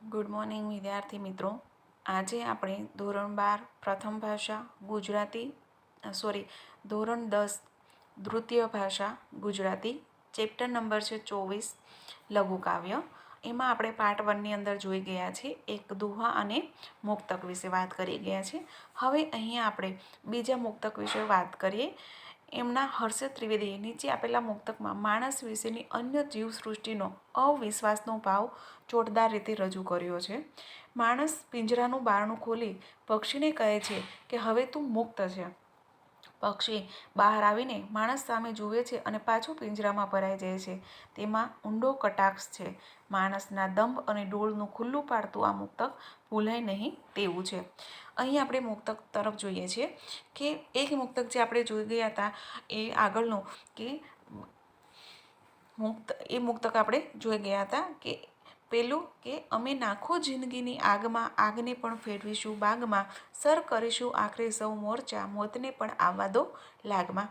Good morning, વિદ્યાર્થી મિત્રો. આજે આપણે ધોરણ બાર પ્રથમ ભાષા ગુજરાતી સોરી, ધોરણ દસ દ્વિતીય ભાષા ગુજરાતી, ચેપ્ટર નંબર છે ચોવીસ લઘુકાવ્ય એમાં આપણે પાર્ટ વનની અંદર જોઈ ગયા છે એક દુહા અને મુક્તક વિશે વાત કરી ગયા છે હવે અહીંયા આપણે બીજા મુક્તક વિશે વાત કરીએ. એમના હર્ષદ ત્રિવેદીએ નીચે આપેલા મુક્તકમાં માણસ વિશેની અન્ય જીવસૃષ્ટિનો અવિશ્વાસનો ભાવ જોરદાર રીતે રજૂ કર્યો છે. માણસ પિંજરાનું બારણું ખોલી પક્ષીને કહે છે કે, હવે તું મુક્ત છે. પક્ષી બહાર આવીને માણસ સામે જુએ છે અને પાછું પિંજરામાં ભરાઈ જાય છે. તેમાં ઊંડો કટાક્ષ છે. માણસના દંભ અને ડોળનું ખુલ્લું પાડતું આ મુક્તક ભૂલાય નહીં તેવું છે. અહીં આપણે મુક્તક તરફ જોઈએ છીએ કે એક મુક્તક જે આપણે જોઈ ગયા હતા એ આગળનું કે મુક્ત, એ મુક્તક આપણે જોઈ ગયા હતા કે પેલું કે અમે નાખો જિંદગીની આગમાં, આગને પણ ફેરવીશું બાગમાં, સર કરીશું આખરે સૌ મોરચા, મોતને પણ આવવા દો લાગમાં.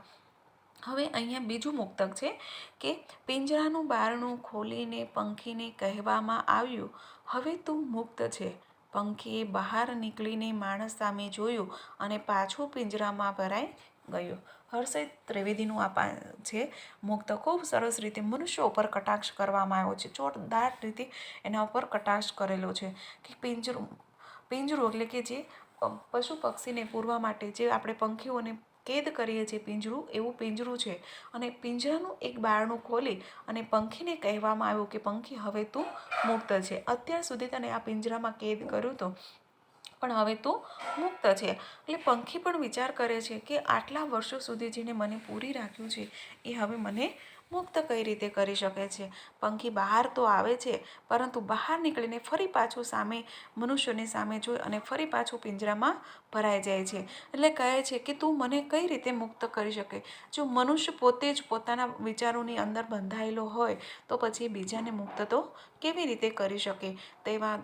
હવે અહીંયા બીજું મુક્તક છે કે પિંજરાનું બારણું ખોલીને પંખીને કહેવામાં આવ્યું. હવે તું મુક્ત છે. પંખીએ બહાર નીકળીને માણસ સામે જોયું અને પાછું પિંજરામાં ભરાઈ ગયું. હર્ષિત ત્રિવેદીનું આ છે. મુક્ત ખૂબ સરસ રીતે મનુષ્ય ઉપર કટાક્ષ કરવામાં આવ્યો છે. ચોટદાર રીતે એના ઉપર કટાક્ષ કરેલો છે કે પિંજરું પિંજરું એટલે કે જે પશુ પક્ષીને પૂરવા માટે જે આપણે પંખીઓને કેદ કરીએ છીએ પિંજરું, એવું પિંજરું છે. અને પિંજરાનું એક બારણું ખોલી અને પંખીને કહેવામાં આવ્યું કે પંખી હવે તું મુક્ત છે. અત્યાર સુધી તને આ પિંજરામાં કેદ કર્યું તો પણ હવે તો મુક્ત છે. એટલે પંખી પણ વિચાર કરે છે કે આટલા વર્ષો સુધી જેણે મને પૂરી રાખ્યું છે, એ હવે મને મુક્ત કઈ રીતે કરી શકે છે? પંખી બહાર તો આવે છે, પરંતુ બહાર નીકળીને ફરી પાછું સામે મનુષ્યની સામે જોઈ અને ફરી પાછું પિંજરામાં ભરાઈ જાય છે. એટલે કહે છે કે તું મને કઈ રીતે મુક્ત કરી શકે? જો મનુષ્ય પોતે જ પોતાના વિચારોની અંદર બંધાયેલો હોય, તો પછી બીજાને મુક્ત તો કેવી રીતે કરી શકે? તેવા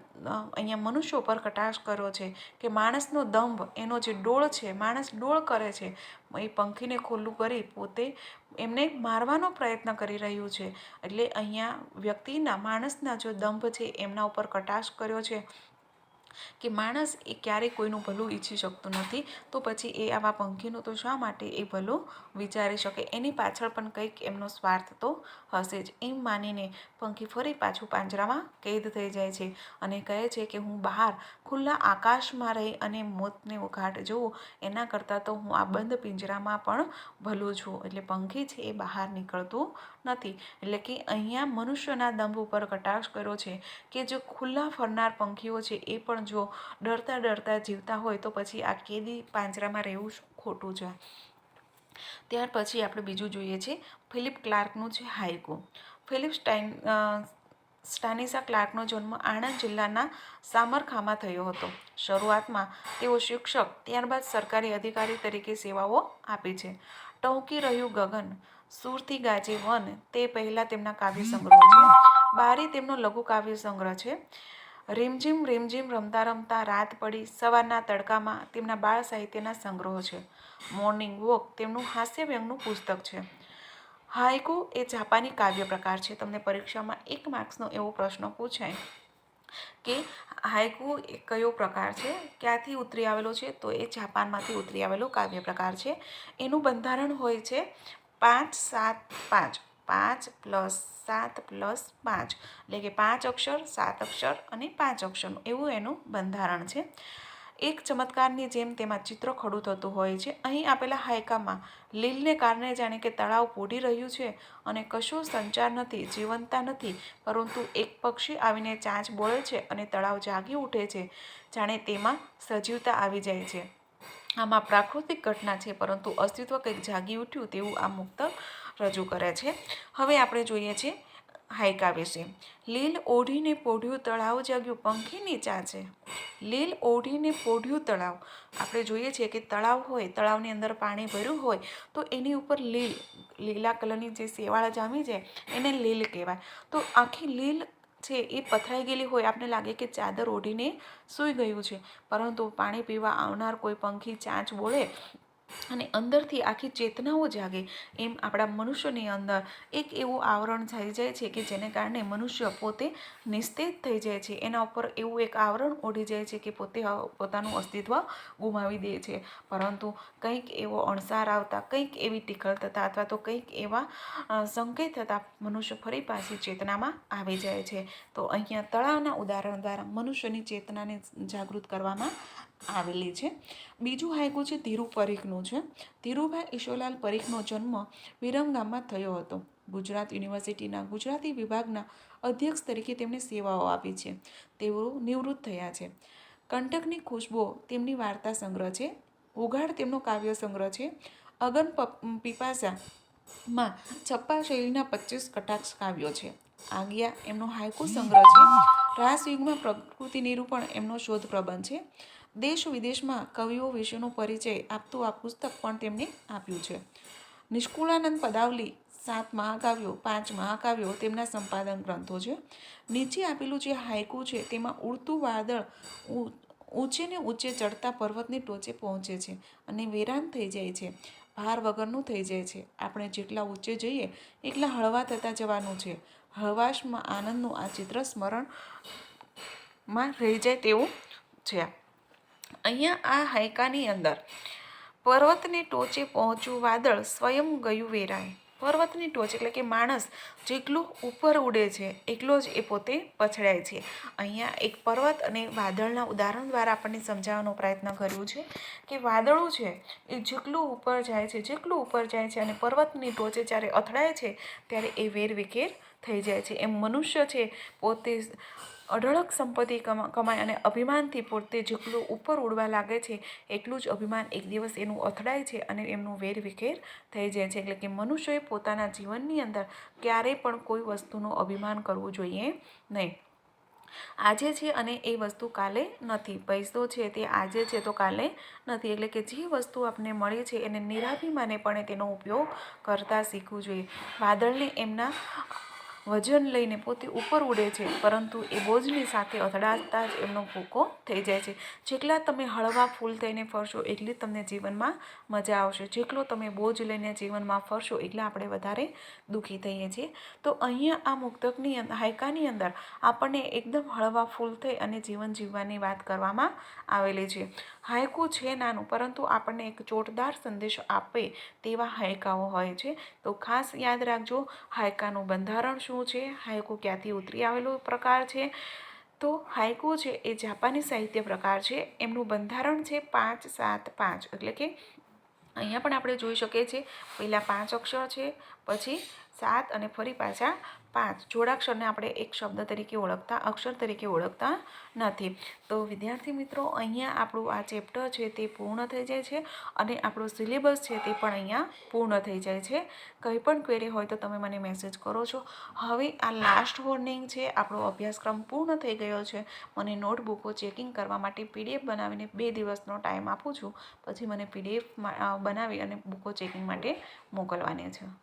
અહીંયા મનુષ્ય ઉપર કટાક્ષ કર્યો છે કે માણસનો દંભ એનો જે ડોળ છે, માણસ ડોળ કરે છે એ પંખીને ખુલ્લું કરી પોતે એમને મારવાનો પ્રયત્ન કરી રહ્યું છે. એટલે અહીંયા વ્યક્તિના, માણસના જો દંભ છે, એમના ઉપર કટાક્ષ કર્યો છે કે માણસ એ ક્યારેય કોઈનું ભલું ઈચ્છી શકતું નથી, તો પછી એ આવા પંખીનું તો શા માટે એ ભલું વિચારી શકે? એની પાછળ પણ કંઈક એમનો સ્વાર્થ તો હશે જ. એમ માનીને પંખી ફરી પાછું પાંજરામાં કેદ થઈ જાય છે અને કહે છે કે, હું બહાર ખુલ્લા આકાશમાં રહી અને મોતને ઉઘાટ જોઉં, એના કરતાં તો હું આ બંધ પિંજરામાં પણ ભલું છું. એટલે પંખી છે એ બહાર નીકળતું નથી. એટલે કે અહીંયા મનુષ્યના દંભ ઉપર કટાક્ષ કર્યો છે કે, જે ખુલ્લા ફરનાર પંખીઓ છે, એ પણ જો ડરતા ડરતા જીવતા હોય તો પછી આ કેદી પાંજરામાં રહેવું ખોટું છે? ત્યાર પછી આપણે બીજું જોઈએ છે, ફિલિપ ક્લાર્કનું છે હાઇકુ ફિલિપ સ્ટાઇન સ્ટાનિસા ક્લાર્કનો જન્મ આણંદ જિલ્લાના સામરખામાં થયો હતો. શરૂઆતમાં તેઓ શિક્ષક, ત્યારબાદ સરકારી અધિકારી તરીકે સેવાઓ આપી છે. ટોંકી રહ્યું ગગન સુરથી ગાજે વન, તે પહેલાં તેમના કાવ્ય સંગ્રહ છે. બારી તેમનો લઘુ કાવ્ય સંગ્રહ છે. રીમઝીમ રીમઝીમ રમતા રમતા રાત પડી. સવારના તડકામાં તેમના બાળ સાહિત્યના સંગ્રહો છે. મોર્નિંગ વોક તેમનું હાસ્ય વ્યંગનું પુસ્તક છે. હાઇકુ એ જાપાની કાવ્ય પ્રકાર છે. તમને પરીક્ષામાં એક માર્ક્સનો એવો પ્રશ્ન પૂછાય કે હાઇકુ એ કયો પ્રકાર છે? ક્યાંથી ઉતરી આવેલો છે? તો એ જાપાનમાંથી ઉતરી આવેલો કાવ્ય પ્રકાર છે. એનું બંધારણ હોય છે પાંચ સાત પાંચ. પાંચ પ્લસ સાત પ્લસ પાંચ. એટલે કે પાંચ અક્ષર, સાત અક્ષર અને પાંચ અક્ષરનું એવું એનું બંધારણ છે. એક ચમત્કારની જેમ તેમાં ચિત્ર ખડું થતું હોય છે. અહીં આપેલા હાયકામાં લીલને કારણે જાણે કે તળાવ પોઢી રહ્યું છે અને કશું સંચાર નથી જીવંતા નથી, પરંતુ એક પક્ષી આવીને ચાંચ બોળે છે અને તળાવ જાગી ઉઠે છે. જાણે તેમાં સજીવતા આવી જાય છે. આમાં પ્રાકૃતિક ઘટના છે, પરંતુ અસ્તિત્વ કંઈક જાગી ઉઠ્યું તેવું આ મુક્ત રજૂ કરે છે. હવે આપણે જોઈએ છીએ હાઈકા વિશે. લીલ ઓઢીને પોઢ્યું તળાવ જાગ્યું પંખીની છે. લીલ ઓઢીને પોઢ્યું તળાવ. આપણે જોઈએ છીએ કે તળાવ હોય, તળાવની અંદર પાણી ભર્યું હોય, તો એની ઉપર લીલ, લીલા કલરની જે શેવાળ જામી જાય એને લીલ કહેવાય. તો આખી લીલ છે એ પથરાઈ ગયેલી હોય, આપને લાગે કે ચાદર ઓઢીને સૂઈ ગયું છે. પરંતુ પાણી પીવા આવનાર કોઈ પંખી ચાંચ બોલે અને અંદરથી આખી ચેતનાઓ જાગે. એમ આપણા મનુષ્યની અંદર એક એવું આવરણ થઈ જાય છે કે જેને કારણે મનુષ્ય પોતે નિસ્તેજ થઈ જાય છે. એના ઉપર એવું એક આવરણ ઓઢી જાય છે કે પોતે પોતાનું અસ્તિત્વ ગુમાવી દે છે. પરંતુ કંઈક એવો અણસાર આવતા, કંઈક એવી ટિકલ થતા અથવા તો કંઈક એવા સંકેત થતાં મનુષ્ય ફરી પાછી ચેતનામાં આવી જાય છે. તો અહીંયા તળાવના ઉદાહરણ દ્વારા મનુષ્યની ચેતનાને જાગૃત કરવામાં આવેલી છે. બીજું હાયકું છે ધીરુ પરીખનું છે. ધીરુભાઈ ઈશ્વરલાલ પરીખનો જન્મ વિરમગામમાં થયો હતો. ગુજરાત યુનિવર્સિટીના ગુજરાતી વિભાગના અધ્યક્ષ તરીકે તેમણે સેવાઓ આપી છે. તેઓ નિવૃત્ત થયા છે. કંટકની ખુશ્બો તેમની વાર્તા સંગ્રહ છે. ઉઘાડ તેમનો કાવ્ય સંગ્રહ છે. અગન પીપાસા માં છપ્પા શૈલીના પચીસ કટાક્ષ કાવ્યો છે. આગિયા એમનો હાયકુ સંગ્રહ છે. રાસયુગમાં પ્રકૃતિ નિરૂપણ એમનો શોધ પ્રબંધ છે. દેશ વિદેશમાં કવિઓ વિશેનો પરિચય આપતું આ પુસ્તક પણ તેમણે આપ્યું છે. નિષ્કુળાનંદ પદાવલી સાત મહાકાવ્યો, પાંચ મહાકાવ્યો તેમના સંપાદન ગ્રંથો છે. નીચે આપેલું જે હાઇકુ છે તેમાં ઉડતું વાદળ ઊંચે ને ઊંચે ચડતા પર્વતની ટોચે પહોંચે છે અને વેરાન થઈ જાય છે. ભાર વગરનું થઈ જાય છે. આપણે જેટલા ઊંચે જઈએ એટલા હળવા થતા જવાનું છે. હળવાશમાં આનંદનું આ ચિત્ર સ્મરણમાં રહી જાય તેવું છે. અહીંયા આ હાયકાની અંદર. પર્વતની ટોચે પહોંચ્યું વાદળ સ્વયં ગયું વેરાય. પર્વતની ટોચ એટલે કે માણસ જેટલું ઉપર ઉડે છે, એટલો જ એ પોતે પછડાય છે. અહીંયા એક પર્વત અને વાદળના ઉદાહરણ દ્વારા આપણને સમજાવવાનો પ્રયત્ન કર્યું છે કે વાદળો છે એ જેટલું ઉપર જાય છે, જેટલું ઉપર જાય છે અને પર્વતની ટોચે જ્યારે અથડાય છે, ત્યારે એ વેરવિખેર થઈ જાય છે. એમ મનુષ્ય છે પોતે અઢળક સંપત્તિ કમાય અને અભિમાનથી પોતે જેટલું ઉપર ઉડવા લાગે છે, એટલું જ અભિમાન એક દિવસ એનું અથડાય છે અને એમનું વેરવિખેર થઈ જાય છે. એટલે કે મનુષ્યએ પોતાના જીવનની અંદર ક્યારેય પણ કોઈ વસ્તુનું અભિમાન કરવું જોઈએ નહીં. આજે છે અને એ વસ્તુ કાલે નથી. પૈસો છે તે આજે છે તો કાલે નથી. એટલે કે જે વસ્તુ આપણને મળી છે એને નિરાભિમાને પણ તેનો ઉપયોગ કરતાં શીખવું જોઈએ. વાદળને એમના વજન લઈને પોતે ઉપર ઉડે છે, પરંતુ એ બોજની સાથે અથડાતા જ એમનો ભૂકો થઈ જાય છે. જેટલા તમે હળવા ફૂલ થઈને ફરશો, એટલી તમને જીવનમાં મજા આવશે. જેટલો તમે બોજ લઈને જીવનમાં ફરશો, એટલા આપણે વધારે દુઃખી થઈએ છીએ. તો અહીંયા આ મુક્તકની હાયકાની અંદર આપણને એકદમ હળવા ફૂલ થઈ અને જીવન જીવવાની વાત કરવામાં આવેલી છે. હાયકું છે નાનું, પરંતુ આપણને એક ચોટદાર સંદેશ આપે તેવા હાયકાઓ હોય છે. તો ખાસ યાદ રાખજો, હાયકાનું બંધારણ શું શું છે? હાયકુ ક્યાંથી ઉતરી આવેલો પ્રકાર છે? તો હાયકુ છે એ જાપાની સાહિત્ય પ્રકાર છે. એમનું બંધારણ છે પાંચ સાત પાંચ. એટલે કે અહીંયા પણ આપણે જોઈ શકીએ છીએ, પહેલાં પાંચ અક્ષર છે પછી સાત અને ફરી પાછા પાંચ. જોડાક્ષરને આપણે એક શબ્દ તરીકે ઓળખતા, અક્ષર તરીકે ઓળખતા નથી. તો વિદ્યાર્થી મિત્રો, અહીંયા આપણું આ ચેપ્ટર છે તે પૂર્ણ થઈ જાય છે અને આપણો સિલેબસ છે તે પણ અહીંયા પૂર્ણ થઈ જાય છે. કંઈ પણ ક્વેરી હોય તો તમે મને મેસેજ કરો છો. હવે આ લાસ્ટ વોર્નિંગ છે, આપણો અભ્યાસક્રમ પૂર્ણ થઈ ગયો છે. મને નોટબુકો ચેકિંગ કરવા માટે પીડીએફ બનાવીને બે દિવસનો ટાઈમ આપું છું. પછી મને પીડીએફ બનાવી અને બુકો ચેકિંગ માટે મોકલવાની છે.